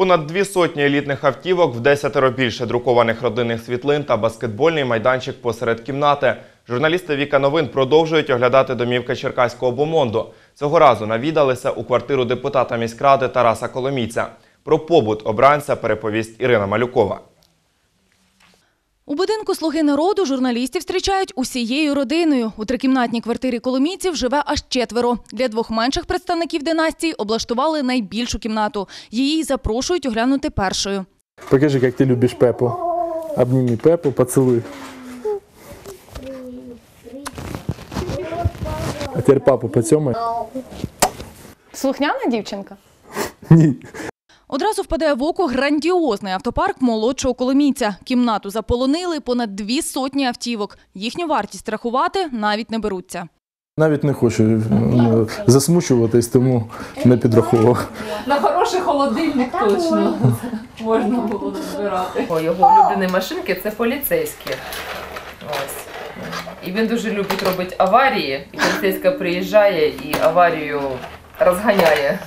Понад дві сотні елітних автівок, в десятеро більше друкованих родинних світлин та баскетбольний майданчик посеред кімнати. Журналісти Віка Новин продовжують оглядати домівки Черкаського бомонду. Цього разу навідалися у квартиру депутата міськради Тараса Коломійця. Про побут обранця переповість Ірина Малюкова. У будинку «Слуги народу» журналістів зустрічають усією родиною. У трикімнатній квартирі коломійців живе аж четверо. Для двох менших представників династії облаштували найбільшу кімнату. Її запрошують оглянути першою. Покажи, как ты любишь Пеппу. Обними Пеппу, поцелуй. А теперь папу поцьомай. Слухняна дівчинка? Ні. Одразу впадає в око грандіозний автопарк молодшого коломійця. Кімнату заполонили понад дві сотні автівок. Їхню вартість рахувати навіть не беруться. Навіть не хочу ну, засмучуватись, тому не підраховував. На хороший холодильник точно можна було збирати. О, його улюблені машинки це поліцейські. Ось. І він дуже любить робити аварії. І поліцейська приїжджає і аварію розганяє.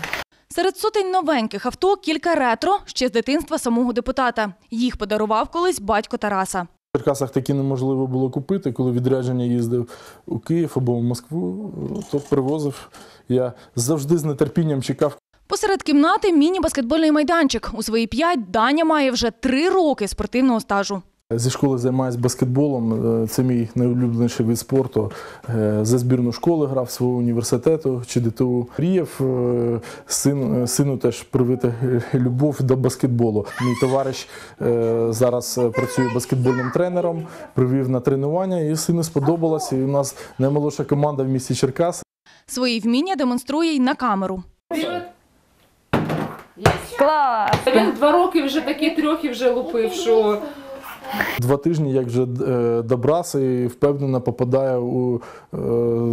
Серед сотень новеньких авто кілька ретро ще з дитинства самого депутата. Їх подарував колись батько Тараса. В Черкасах такі неможливо було купити, коли відрядження їздив у Київ або в Москву, то привозив. Я завжди з нетерпінням чекав, Посеред кімнати міні-баскетбольний майданчик. У свої п'ять Даня має вже три роки спортивного стажу. Зі школи займаюся баскетболом. Е, Це мій найулюбленіший вид спорту. Е, За збірну школи грав свого університету чи ДТУ. Мріяв е, син, сину теж привити любов до баскетболу. Мій товариш зараз працює баскетбольним тренером, привів на тренування, і сину сподобалося. І у нас наймолодша команда в місті Черкас. Свої вміння демонструє й на камеру. Клас! Він два роки вже такі трьохи вже лупив, що Два тижні, як вже е, добрався і впевнено попадає у е,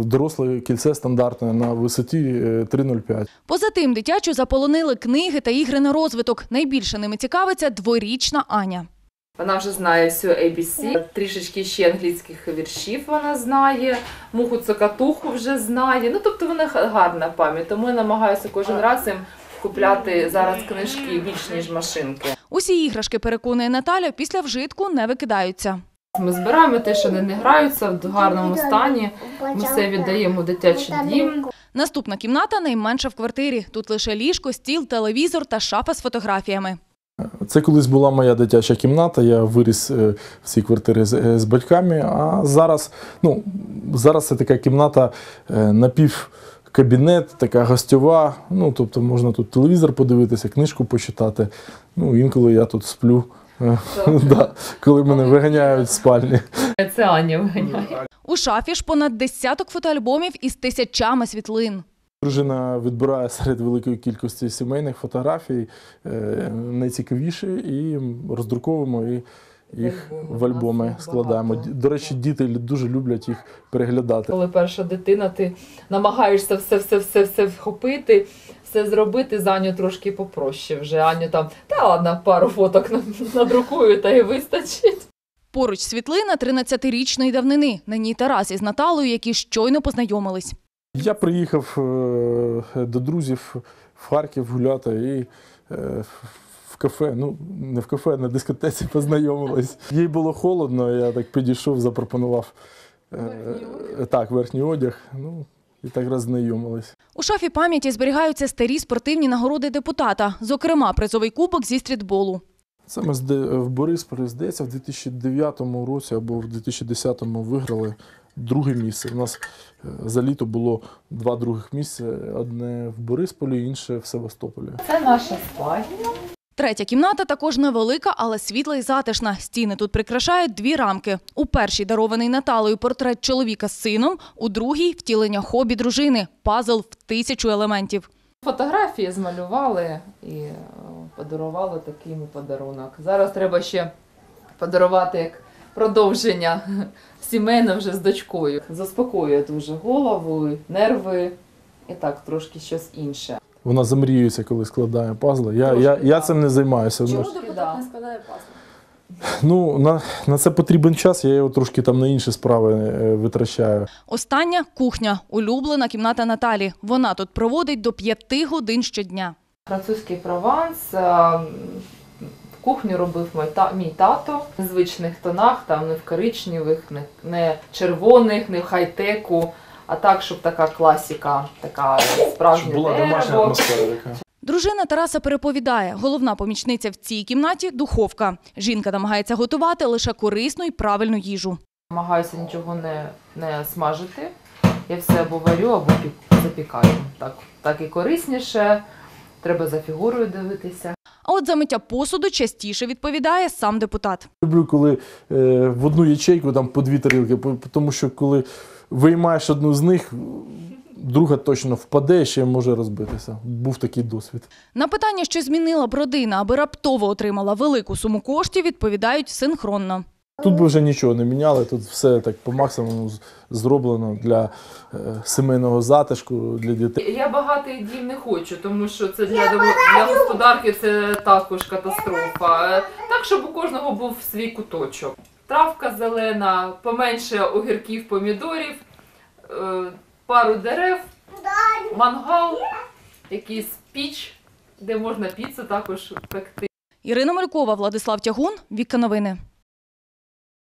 доросле кільце стандартне на висоті е, 3,05. Поза тим, дитячу заполонили книги та ігри на розвиток. Найбільше ними цікавиться дворічна Аня. Вона вже знає всю ABC, трішечки ще англійських віршів вона знає, муху цокатуху вже знає. Ну тобто вона га- гарна пам'ять. Тому я намагаюся кожен раз їм купляти зараз книжки більш ніж машинки. Усі іграшки, переконує Наталя, після вжитку не викидаються. Ми збираємо те, що не граються в гарному стані. Ми все віддаємо в дитячий дім. Наступна кімната найменша в квартирі. Тут лише ліжко, стіл, телевізор та шафа з фотографіями. Це колись була моя дитяча кімната. Я виріс е, в цій квартирі з, е, з батьками. А зараз, ну, зараз це така кімната е, напівкабінет, така гостьова. Ну, тобто можна тут телевізор подивитися, книжку почитати. Ну, інколи я тут сплю. е, Да, коли мене виганяють з спальні. Це Аня виганяє. У шафі ж понад десяток фотоальбомів із тисячами світлин. Дружина відбирає серед великої кількості сімейних фотографій е, найцікавіші і роздруковуємо і їх в альбоми складаємо. До речі, діти дуже люблять їх переглядати. Коли перша дитина, ти намагаєшся все, все, все, все вхопити, все зробити. За Аню трошки попроще вже. Аню там, та ладно, пару фоток на- надрукую, та й вистачить. Поруч світлина 13-річної давнини. На ній Тарас із Наталою, які щойно познайомились. Я приїхав е, до друзів в Харків гуляти і е, кафе, ну не в кафе, на дискотеці познайомились. Їй було холодно, я так підійшов, запропонував е, так, верхній одяг. Ну, і так роззнайомились. У шафі пам'яті зберігаються старі спортивні нагороди депутата, зокрема призовий кубок зі стрітболу. Зде- в Борисполі, здається, в 2009 році або в 2010 виграли друге місце. У нас е, за літо було два других місця: одне в Борисполі, інше в Севастополі. Це наша спальня. Третя кімната також невелика, але світла і затишна. Стіни тут прикрашають дві рамки. У першій дарований Наталою портрет чоловіка з сином, у другій втілення хобі дружини, пазл в тисячу елементів. Фотографії змалювали і е, подарували такий подарунок. Зараз треба ще подарувати як продовження сімейне вже з дочкою. Заспокоює дуже голову, нерви і так трошки щось інше. Вона замріюється, коли складає пазли. Я, я, я цим не займаюся. Ну, депутат не складає паспорт? Ну, на, на це потрібен час, я його трошки там на інші справи е, витрачаю. Остання кухня, улюблена кімната Наталі. Вона тут проводить до п'яти годин щодня. Французький прованс. е, Кухню робив мій, та, мій тато в звичних тонах, там не в коричневих, не, не червоних, не в хай-теку, а так, щоб така класіка, така справжня дерево. така. Дружина Тараса переповідає, головна помічниця в цій кімнаті духовка. Жінка намагається готувати лише корисну і правильну їжу. Намагаюся нічого не, не смажити. Я все або варю, або запікаю. Так, так і корисніше. Треба за фігурою дивитися. А от за миття посуду частіше відповідає сам депутат. Люблю, коли е, в одну ячейку там по дві тарілки, тому що коли виймаєш одну з них, друга точно впаде ще може розбитися. Був такий досвід. На питання, що змінила б родина, аби раптово отримала велику суму коштів, відповідають синхронно. Тут би вже нічого не міняли, тут все так по максимуму зроблено для е, сімейного затишку, для дітей. Я багатий дім не хочу, тому що це для, для господарки це також катастрофа. Так, щоб у кожного був свій куточок. Травка зелена, поменше огірків, помідорів, е, пару дерев, мангал, якийсь піч, де можна піцу також пекти. Ірина Малькова, Владислав Тягун, Вікка Новини.